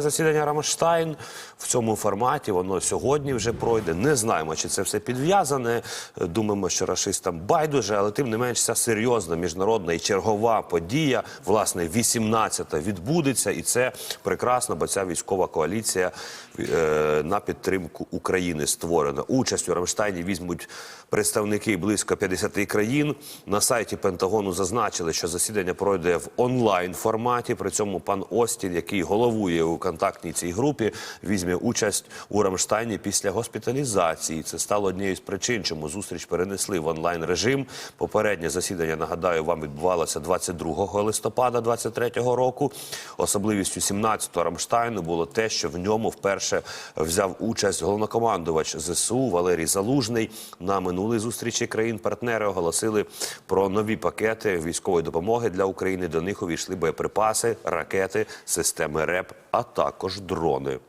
Засідання Рамштайн в цьому форматі воно сьогодні вже пройде. Не знаємо, чи це все підв'язане. Думаємо, що рашистам байдуже, але тим не менш ця серйозна міжнародна і чергова подія, власне, 18-та відбудеться, і це прекрасно, бо ця військова коаліція е, на підтримку України створена. Участь у Рамштайні візьмуть представники близько 50 країн. На сайті Пентагону зазначили, що засідання пройде в онлайн форматі. При цьому пан Остін, який головує у контактній цій групі, візьме участь у Рамштайні після госпіталізації. Це стало однією з причин, чому зустріч перенесли в онлайн режим. Попереднє засідання нагадаю вам відбувалося 22 листопада 2023 року. Особливістю 17-го Рамштайну було те, що в ньому вперше взяв участь головнокомандувач ЗСУ Валерій Залужний. На минулій зустрічі країн-партнери оголосили про нові пакети військової допомоги для України. До них увійшли боєприпаси, ракети, системи РЕП, а також дрони.